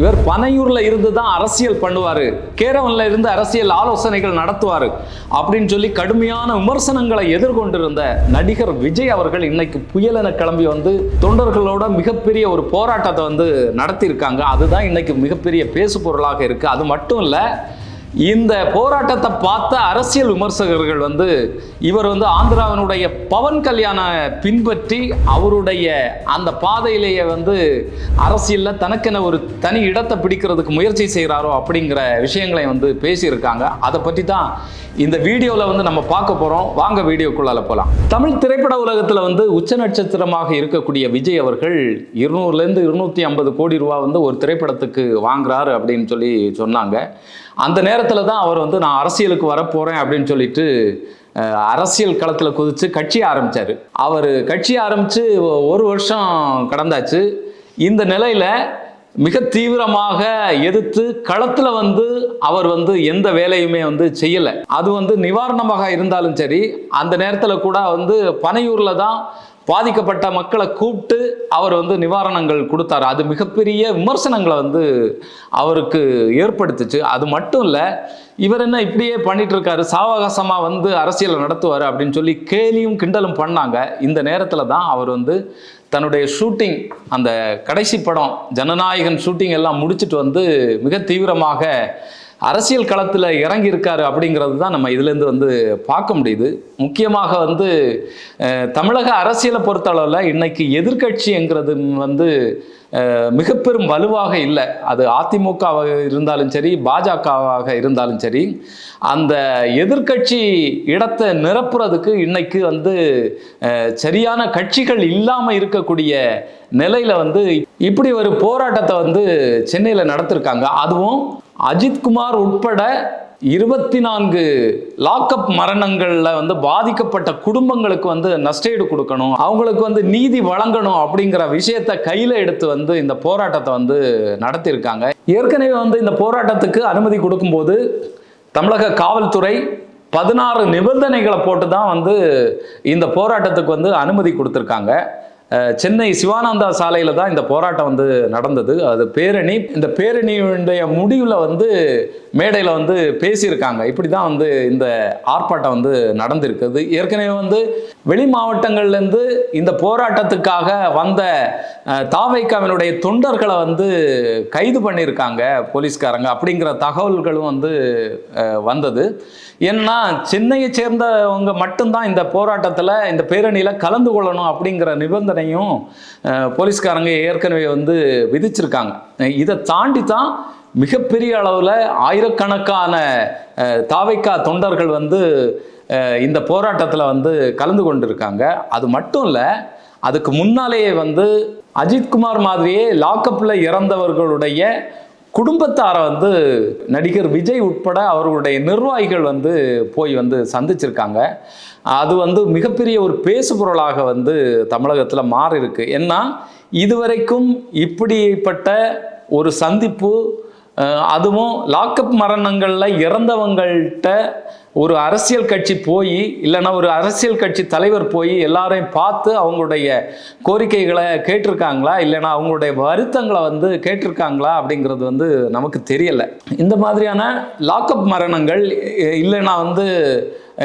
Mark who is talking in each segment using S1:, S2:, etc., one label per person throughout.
S1: இவர் பனையூர்ல இருந்து தான் அரசியல் பண்ணுவாரு. கேரவன்ல இருந்து அரசியல் ஆலோசனைகள் நடத்துவாரு. அப்படின்னு சொல்லி கடுமையான விமர்சனங்களை எதிர்கொண்டிருந்த நடிகர் விஜய் அவர்கள் இன்னைக்கு புயலென கிளம்பி வந்து தொண்டர்களோட மிகப்பெரிய ஒரு போராட்டத்தை வந்து நடத்தியிருக்காங்க. அதுதான் இன்னைக்கு மிகப்பெரிய பேசு பொருளாக இருக்கு. அது மட்டும் இல்லை இந்த போராட்டத்தை பார்த்த அரசியல் விமர்சகர்கள் வந்து இவர் வந்து ஆந்திராவினுடைய பவன் கல்யாண பின்பற்றி அவருடைய அந்த பாதையிலேயே வந்து அரசியலில் தனக்கென ஒரு தனி இடத்தை பிடிக்கிறதுக்கு முயற்சி செய்கிறாரோ அப்படிங்கிற விஷயங்களை வந்து பேசியிருக்காங்க. அதை பற்றி தான் இந்த வீடியோவில் வந்து நம்ம பார்க்க போகிறோம் வாங்க வீடியோக்குள்ளால போகலாம் தமிழ் திரைப்பட உலகத்தில் வந்து உச்ச நட்சத்திரமாக இருக்கக்கூடிய விஜய் அவர்கள் இருநூறுலேருந்து இருநூற்றி ஐம்பது கோடி ரூபா வந்து ஒரு திரைப்படத்துக்கு வாங்குறாரு அப்படின்னு சொல்லி சொன்னாங்க. அந்த நேரத்தில் தான் அவர் வந்து நான் அரசியலுக்கு வரப்போகிறேன் அப்படின்னு சொல்லிட்டு அரசியல் களத்தில் குதித்து கட்சி ஆரம்பித்தார் அவர் கட்சி ஆரம்பித்து ஒரு வருஷம் கடந்தாச்சு. இந்த நிலையில் மிக தீவிரமாக எதிர்த்து களத்தில் வந்து அவர் வந்து எந்த வேலையுமே வந்து செய்யலை. அது வந்து நிவாரணமாக இருந்தாலும் சரி அந்த நேரத்தில் கூட வந்து பனையூரில் தான் பாதிக்கப்பட்ட மக்களை கூப்பிட்டு அவர் வந்து நிவாரணங்கள் கொடுத்தாரு. அது மிகப்பெரிய விமர்சனங்களை வந்து அவருக்கு ஏற்படுத்துச்சு. அது மட்டும் இல்லை இவர் என்ன இப்படியே பண்ணிட்டு இருக்காரு சாவகாசமாக வந்து அரசியலை நடத்துவார் அப்படின்னு சொல்லி கேலியும் கிண்டலும் பண்ணாங்க. இந்த நேரத்தில் தான் அவர் வந்து தன்னுடைய ஷூட்டிங் அந்த கடைசி படம் ஜனநாயகன் ஷூட்டிங் எல்லாம் முடிச்சிட்டு வந்து மிக தீவிரமாக அரசியல் களத்தில் இறங்கியிருக்காரு அப்படிங்கிறது தான் நம்ம இதுலேருந்து வந்து பார்க்க முடியுது. முக்கியமாக வந்து தமிழக அரசியலை பொறுத்தளவில் இன்னைக்கு எதிர்கட்சிங்கிறது வந்து மிக பெரும் வலுவாக இல்லை. அது அதிமுகவாக இருந்தாலும் சரி பாஜகவாக இருந்தாலும் சரி அந்த எதிர்க்கட்சி இடத்தை நிரப்புறதுக்கு இன்னைக்கு வந்து சரியான கட்சிகள் இல்லாமல் இருக்கக்கூடிய நிலையில் வந்து இப்படி ஒரு போராட்டத்தை வந்து சென்னையில் நடத்திருக்காங்க. அதுவும் அஜித்குமார் உட்பட இருபத்தி நான்கு லாக்அப் மரணங்களில் வந்து பாதிக்கப்பட்ட குடும்பங்களுக்கு வந்து நஷ்டஈடு கொடுக்கணும் அவங்களுக்கு வந்து நீதி வழங்கணும் அப்படிங்கிற விஷயத்த கையில் எடுத்து வந்து இந்த போராட்டத்தை வந்து நடத்தியிருக்காங்க. ஏற்கனவே வந்து இந்த போராட்டத்துக்கு அனுமதி கொடுக்கும்போது தமிழக காவல்துறை பதினாறு நிபந்தனைகளை போட்டு தான் வந்து இந்த போராட்டத்துக்கு வந்து அனுமதி கொடுத்துருக்காங்க. சென்னை சிவானந்தா சாலையில் தான் இந்த போராட்டம் வந்து நடந்தது. அது பேரணி இந்த பேரணியுடைய முடிவில் வந்து மேடையில் வந்து பேசியிருக்காங்க. இப்படி தான் வந்து இந்த ஆர்ப்பாட்டம் வந்து நடந்திருக்குது. ஏற்கனவே வந்து வெளி மாவட்டங்கள்லேருந்து இந்த போராட்டத்துக்காக வந்த தாவைக்காவினுடைய தொண்டர்களை வந்து கைது பண்ணியிருக்காங்க போலீஸ்காரங்க அப்படிங்கிற தகவல்களும் வந்து வந்தது. ஏன்னா சென்னையை சேர்ந்தவங்க மட்டும்தான் இந்த போராட்டத்தில் இந்த பேரணியில் கலந்து கொள்ளணும் அப்படிங்கிற நிபந்தனை நிபந்தனையும் போலீஸ்காரங்க ஏற்கனவே வந்து விதிச்சிருக்காங்க. இதை தாண்டி தான் மிகப்பெரிய அளவில் ஆயிரக்கணக்கான தாவைக்கா தொண்டர்கள் வந்து இந்த போராட்டத்தில் வந்து கலந்து கொண்டிருக்காங்க. அது மட்டும் இல்லை அதுக்கு முன்னாலேயே வந்து அஜித்குமார் மாதிரியே லாக்கப்பில் இறந்தவர்களுடைய குடும்பத்தாரை வந்து நடிகர் விஜய் உட்பட அவர்களுடைய நிர்வாகிகள் வந்து போய் வந்து சந்திச்சிருக்காங்க. அது வந்து மிகப்பெரிய ஒரு பேசுபொருளாக வந்து தமிழகத்தில் மாறி இருக்கு ஏன்னா இதுவரைக்கும் இப்படிப்பட்ட ஒரு சந்திப்பு அதுவும் லாக்அப் மரணங்களில் இறந்தவங்கள்ட்ட ஒரு அரசியல் கட்சி போய் இல்லைன்னா ஒரு அரசியல் கட்சி தலைவர் போய் எல்லாரையும் பார்த்து அவங்களுடைய கோரிக்கைகளை கேட்டிருக்காங்களா? இல்லைன்னா அவங்களுடைய வருத்தங்களை வந்து கேட்டிருக்காங்களா? அப்படிங்கிறது வந்து நமக்கு தெரியலை. இந்த மாதிரியான லாக்அப் மரணங்கள் இல்லைன்னா வந்து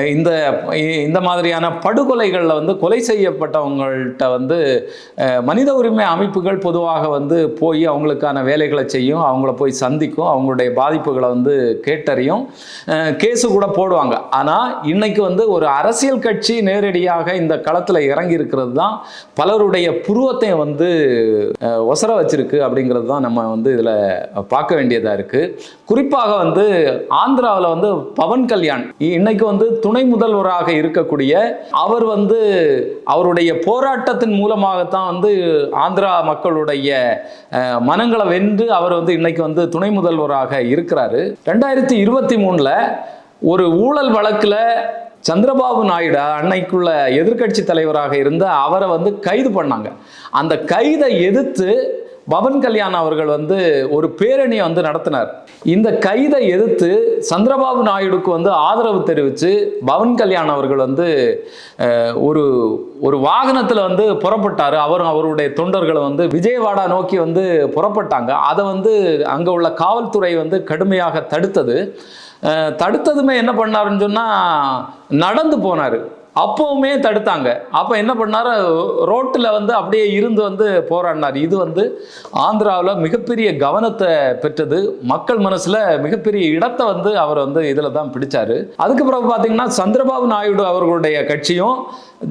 S1: இந்த இந்த மாதிரியான படுகொலைகளில் வந்து கொலை செய்யப்பட்டவங்கள்ட்ட வந்து மனித உரிமை அமைப்புகள் பொதுவாக வந்து போய் அவங்களுக்கான வேலைகளை செய்யும் அவங்கள போய் சந்திக்கும் அவங்களுடைய பாதிப்புகளை வந்து கேட்டறியும் கேஸு கூட போடுவாங்க. ஆனால் இன்னைக்கு வந்து ஒரு அரசியல் கட்சி நேரடியாக இந்த களத்தில் இறங்கி இருக்கிறது தான் பலருடைய புருவத்தை வந்து ஒசர வச்சிருக்கு அப்படிங்கிறது தான் நம்ம வந்து இதில் பார்க்க வேண்டியதாக இருக்குது குறிப்பாக வந்து ஆந்திராவில் வந்து பவன் கல்யாண். இ- இன்னைக்கு வந்து துணை முதல்வராக இருக்கக்கூடிய அவர் வந்து அவருடைய போராட்டத்தின் மூலமாகத்தான் வந்து ஆந்திரா மக்களுடைய மனங்களை வென்று அவர் வந்து இன்னைக்கு வந்து துணை முதல்வராக இருக்கிறாரு. ரெண்டாயிரத்தி இருபத்தி மூணில் ஒரு ஊழல் வழக்கில் சந்திரபாபு நாயுடு அன்னைக்குள்ள எதிர்க்கட்சி தலைவராக இருந்த அவரை வந்து கைது பண்ணாங்க. அந்த கைதை எதிர்த்து பவன் கல்யாண் அவர்கள் வந்து ஒரு பேரணியை வந்து நடத்தினார். இந்த கைதை எதிர்த்து சந்திரபாபு நாயுடுக்கு வந்து ஆதரவு தெரிவித்து பவன் கல்யாண் அவர்கள் வந்து ஒரு ஒரு வாகனத்தில் வந்து புறப்பட்டார். அவரும் அவருடைய தொண்டர்களை வந்து விஜயவாடா நோக்கி வந்து புறப்பட்டாங்க. அதை வந்து அங்கே உள்ள காவல்துறை வந்து கடுமையாக தடுத்தது. தடுத்ததுமே என்ன பண்ணாருன்னு சொன்னால் நடந்து போனார். அப்போவுமே தடுத்தாங்க. அப்போ என்ன பண்ணார்? ரோட்டில் வந்து அப்படியே இருந்து வந்து போராடினார். இது வந்து ஆந்திராவில் மிகப்பெரிய கவனத்தை பெற்றது. மக்கள் மனசில் மிகப்பெரிய இடத்தை வந்து அவர் வந்து இதில் தான் பிடிச்சார். அதுக்கு பிறகு பார்த்தீங்கன்னா சந்திரபாபு நாயுடு அவர்களுடைய கட்சியும்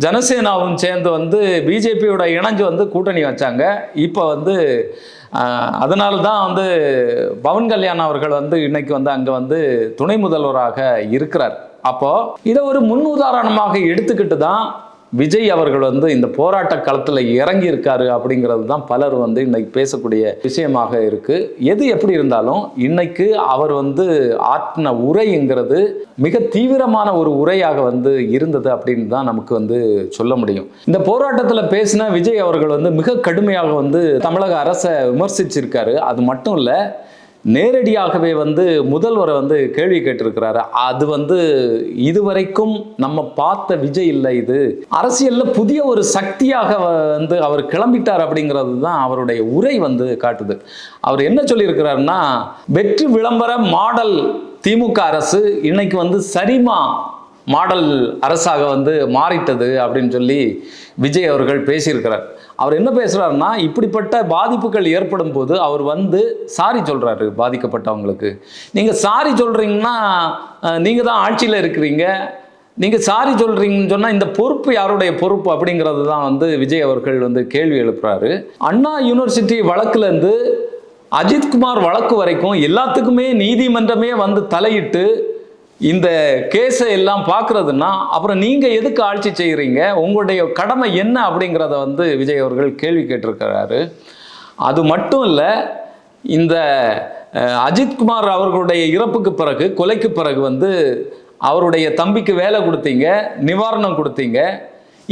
S1: ஜனசேனாவும் சேர்ந்து வந்து பிஜேபியோட இணைஞ்சு வந்து கூட்டணி வச்சாங்க. இப்போ வந்து அதனால தான் வந்து பவன் கல்யாண் அவர்கள் வந்து இன்னைக்கு வந்து அங்கே வந்து துணை முதல்வராக இருக்கிறார். அப்போ இதை ஒரு முன் உதாரணமாக எடுத்துக்கிட்டு தான் விஜய் அவர்கள் வந்து இந்த போராட்ட களத்தில் இறங்கி இருக்காரு அப்படிங்கிறது தான் பலர் வந்து இன்னைக்கு பேசக்கூடிய விஷயமாக இருக்கு. எது எப்படி இருந்தாலும் இன்னைக்கு அவர் வந்து ஆற்றின உரைங்கிறது மிக தீவிரமான ஒரு உரையாக வந்து இருந்தது அப்படின்னு தான் நமக்கு வந்து சொல்ல முடியும். இந்த போராட்டத்தில் பேசின விஜய் அவர்கள் வந்து மிக கடுமையாக வந்து தமிழக அரசை விமர்சிச்சிருக்காரு. அது மட்டும் இல்லை நேரடியாகவே வந்து முதல்வரை வந்து கேள்வி கேட்டிருக்கிறாரு. அது வந்து இதுவரைக்கும் நம்ம பார்த்த விஜய் இல்லை இது. அரசியல்ல புதிய ஒரு சக்தியாக வந்து அவர் கிளம்பிட்டார் அப்படிங்கிறது தான் அவருடைய உரை வந்து காட்டுது. அவர் என்ன சொல்லியிருக்கிறாருன்னா வெற்றி விளம்பர மாடல் திமுக அரசு இன்னைக்கு வந்து சரிமா மாடல் அரசாக வந்து மாறிட்டது அப்படின்னு சொல்லி விஜய் அவர்கள் பேசியிருக்கிறார். அவர் என்ன பேசுகிறாருன்னா இப்படிப்பட்ட பாதிப்புகள் ஏற்படும் போது அவர் வந்து சாரி சொல்கிறாரு பாதிக்கப்பட்டவங்களுக்கு. நீங்கள் சாரி சொல்கிறீங்கன்னா நீங்கள் தான் ஆட்சியில் இருக்கிறீங்க. நீங்கள் சாரி சொல்கிறீங்கன்னு சொன்னால் இந்த பொறுப்பு யாருடைய பொறுப்பு அப்படிங்கிறது தான் வந்து விஜய் அவர்கள் வந்து கேள்வி எழுப்புறாரு. அண்ணா யூனிவர்சிட்டி வழக்குலேருந்து அஜித்குமார் வழக்கு வரைக்கும் எல்லாத்துக்குமே நீதிமன்றமே வந்து தலையிட்டு இந்த கேஸை எல்லாம் பார்க்குறதுன்னா அப்புறம் நீங்கள் எதுக்கு ஆட்சி செய்கிறீங்க? உங்களுடைய கடமை என்ன அப்படிங்கிறத வந்து விஜய் அவர்கள் கேள்வி கேட்டிருக்கிறாரு. அது மட்டும் இல்லை இந்த அஜித்குமார் அவர்களுடைய இறப்புக்கு பிறகு கொலைக்கு பிறகு வந்து அவருடைய தம்பிக்கு வேலை கொடுத்தீங்க நிவாரணம் கொடுத்தீங்க.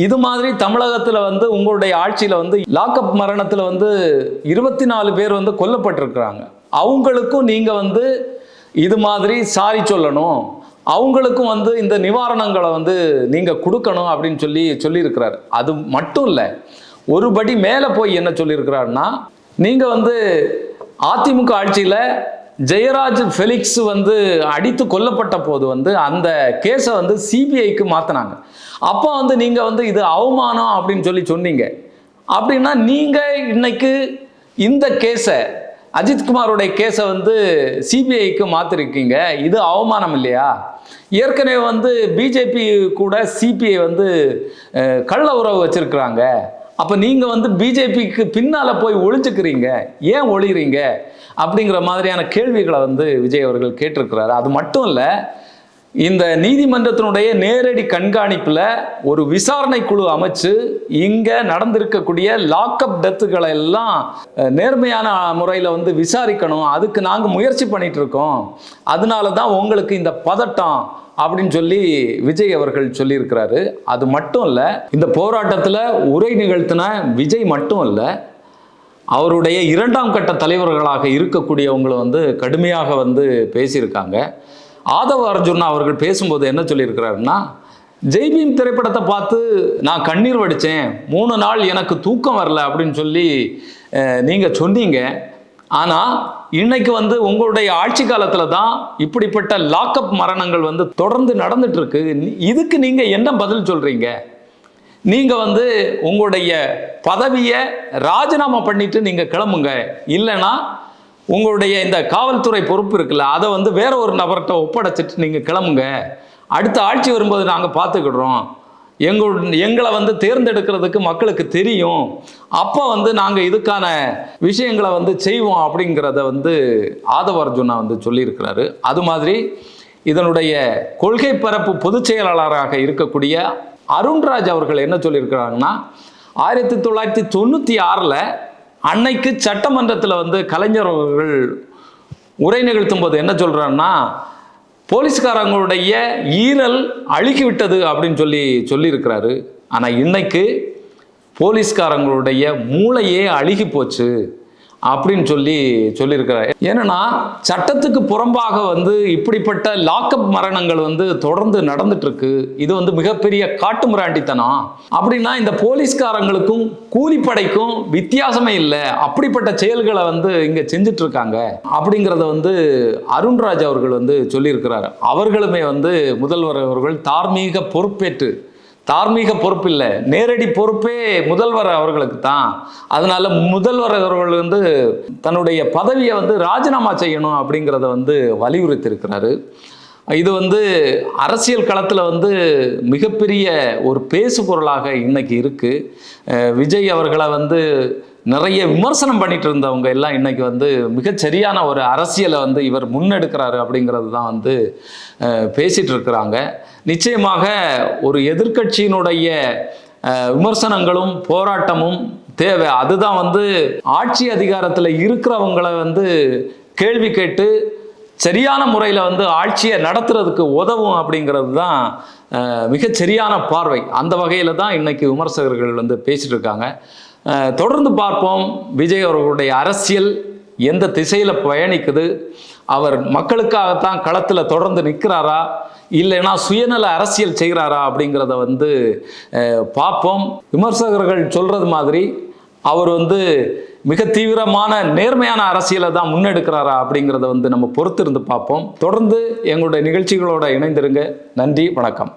S1: இது மாதிரி தமிழகத்தில் வந்து உங்களுடைய ஆட்சியில் வந்து லாக்அப் மரணத்தில் வந்து இருபத்தி நாலு பேர் வந்து கொல்லப்பட்டிருக்கிறாங்க. அவங்களுக்கும் நீங்கள் வந்து இது மாதிரி சாரி சொல்லணும். அவங்களுக்கும் வந்து இந்த நிவாரணங்களை வந்து நீங்கள் கொடுக்கணும் அப்படின்னு சொல்லி சொல்லியிருக்கிறார். அது மட்டும் இல்லை ஒரு படி மேலே போய் என்ன சொல்லியிருக்கிறாருன்னா நீங்கள் வந்து அதிமுக ஆட்சியில் ஜெயராஜ் ஃபெலிக்ஸ் வந்து அடித்து கொல்லப்பட்ட போது வந்து அந்த கேஸை வந்து சிபிஐக்கு மாற்றினாங்க அப்போ வந்து நீங்கள் வந்து இது அவமானம் அப்படின்னு சொல்லி சொன்னீங்க. அப்படின்னா நீங்கள் இன்னைக்கு இந்த கேஸை அஜித்குமாரோடைய கேஸை வந்து சிபிஐக்கு மாற்றிருக்கீங்க இது அவமானம் இல்லையா? ஏற்கனவே வந்து பிஜேபி கூட சிபிஐ வந்து கள்ள உறவு வச்சிருக்கிறாங்க. அப்போ நீங்கள் வந்து பிஜேபிக்கு பின்னால் போய் ஒளிஞ்சுக்கிறீங்க. ஏன் ஒழிகிறீங்க அப்படிங்கிற மாதிரியான கேள்விகளை வந்து விஜய் அவர்கள் கேட்டிருக்கிறாரு. அது மட்டும் இல்லை இந்த நீதிமன்றத்தினுடைய நேரடி கண்காணிப்பில் ஒரு விசாரணை குழு அமைச்சு இங்கே நடந்திருக்கக்கூடிய லாக்அப் டெத்துகளை எல்லாம் நேர்மையான முறையில் வந்து விசாரிக்கணும். அதுக்கு நாங்கள் முயற்சி பண்ணிட்டு இருக்கோம். அதனால தான் உங்களுக்கு இந்த பதட்டம் அப்படின்னு சொல்லி விஜய் அவர்கள் சொல்லியிருக்கிறாரு. அது மட்டும் இல்லை இந்த போராட்டத்தில் உரை நிகழ்த்தின விஜய் மட்டும் இல்லை அவருடைய இரண்டாம் கட்ட தலைவர்களாக இருக்கக்கூடியவங்களை வந்து கடுமையாக வந்து பேசியிருக்காங்க. ஆதவ அர்ஜுன் அவர்கள் பேசும்போது என்ன சொல்லியிருக்கிறாருன்னா ஜெய்பீம் திரைப்படத்தை பார்த்து நான் கண்ணீர் வடித்தேன் மூணு நாள் எனக்கு தூக்கம் வரல அப்படின்னு சொல்லி நீங்கள் சொன்னீங்க. ஆனால் இன்னைக்கு வந்து உங்களுடைய ஆட்சி காலத்தில் தான் இப்படிப்பட்ட லாக்அப் மரணங்கள் வந்து தொடர்ந்து நடந்துட்டு இருக்கு இதுக்கு நீங்கள் என்ன பதில் சொல்கிறீங்க நீங்கள் வந்து உங்களுடைய பதவியை ராஜினாமா பண்ணிட்டு நீங்கள் கிளம்புங்க. இல்லைன்னா உங்களுடைய இந்த காவல்துறை பொறுப்பு இருக்குல்ல அதை வந்து வேற ஒரு நபர்கிட்ட ஒப்படைச்சிட்டு நீங்கள் கிளம்புங்க. அடுத்த ஆட்சி வரும்போது நாங்கள் பார்த்துக்கிடுறோம். எங்கள் எங்களை வந்து தேர்ந்தெடுக்கிறதுக்கு மக்களுக்கு தெரியும். அப்போ வந்து நாங்கள் இதுக்கான விஷயங்களை வந்து செய்வோம் அப்படிங்கிறத வந்து ஆதவர்ஜுனா வந்து சொல்லியிருக்கிறாரு. அது மாதிரி இதனுடைய கொள்கை பரப்பு பொதுச் செயலாளராக இருக்கக்கூடிய அருண்ராஜ் அவர்கள் என்ன சொல்லியிருக்கிறாங்கன்னா ஆயிரத்தி தொள்ளாயிரத்தி தொண்ணூற்றி ஆறில் அன்னைக்கு சட்டமன்றத்தில் வந்து கலைஞர் அவர்கள் உரை நிகழ்த்தும் போது என்ன சொல்கிறாருன்னா போலீஸ்காரங்களுடைய ஈரல் அழுகி விட்டது அப்படின்னு சொல்லி சொல்லியிருக்கிறாரு. ஆனால் இன்னைக்கு போலீஸ்காரங்களுடைய மூளையே அழுகி போச்சு அப்படின்னு சொல்லி சொல்லியிருக்கிறார். ஏன்னா சட்டத்துக்கு புறம்பாக வந்து இப்படிப்பட்ட லாக்அப் மரணங்கள் வந்து தொடர்ந்து நடந்துட்டு இருக்கு இது வந்து மிகப்பெரிய காட்டு மிராண்டித்தனம். அப்படின்னா இந்த போலீஸ்காரங்களுக்கும் கூலிப்படைக்கும் வித்தியாசமே இல்லை. அப்படிப்பட்ட செயல்களை வந்து இங்க செஞ்சுட்டு இருக்காங்க அப்படிங்கிறத வந்து அருண்ராஜ் அவர்கள் வந்து சொல்லியிருக்கிறார். அவர்களுமே வந்து முதல்வர் அவர்கள் தார்மீக பொறுப்பேற்று தார்மீக பொறுப்பு இல்லை நேரடி பொறுப்பே முதல்வர் அவர்களுக்கு தான் அதனால முதல்வர் அவர்கள் வந்து தன்னுடைய பதவியை வந்து ராஜினாமா செய்யணும் அப்படிங்கிறத வந்து வலியுறுத்தியிருக்கிறாரு. இது வந்து அரசியல் களத்தில் வந்து மிகப்பெரிய ஒரு பேசு பொருளாக இன்னைக்கு இருக்குது விஜய் அவர்களை வந்து நிறைய விமர்சனம் பண்ணிட்டு இருந்தவங்க எல்லாம் இன்னைக்கு வந்து மிகச்சரியான ஒரு அரசியலை வந்து இவர் முன்னெடுக்கிறாரு அப்படிங்கிறது தான் வந்து பேசிகிட்டு பேசிட்டு இருக்கிறாங்க. நிச்சயமாக ஒரு எதிர்க்கட்சியினுடைய விமர்சனங்களும் போராட்டமும் தேவை. அதுதான் வந்து ஆட்சி அதிகாரத்தில் இருக்கிறவங்களை வந்து கேள்வி கேட்டு சரியான முறையில் வந்து ஆட்சியை நடத்துறதுக்கு உதவும் அப்படிங்கிறது தான் மிகச்சரியான பார்வை. அந்த வகையில் தான் இன்னைக்கு விமர்சகர்கள் வந்து பேசிட்டு இருக்காங்க. தொடர்ந்து பார்ப்போம். விஜய் அவர்களுடைய அரசியல் எந்த திசையில் பயணிக்குது? அவர் மக்களுக்காகத்தான் களத்தில் தொடர்ந்து நிற்கிறாரா? இல்லைன்னா சுயநல அரசியல் செய்கிறாரா அப்படிங்கிறத வந்து பார்ப்போம். விமர்சகர்கள் சொல்கிறது மாதிரி அவர் வந்து மிக தீவிரமான நேர்மையான அரசியலை தான் முன்னெடுக்கிறாரா அப்படிங்கிறத வந்து நம்ம பொறுத்திருந்து பார்ப்போம். தொடர்ந்து எங்களுடைய நிகழ்ச்சிகளோட இணைந்திருங்க. நன்றி வணக்கம்.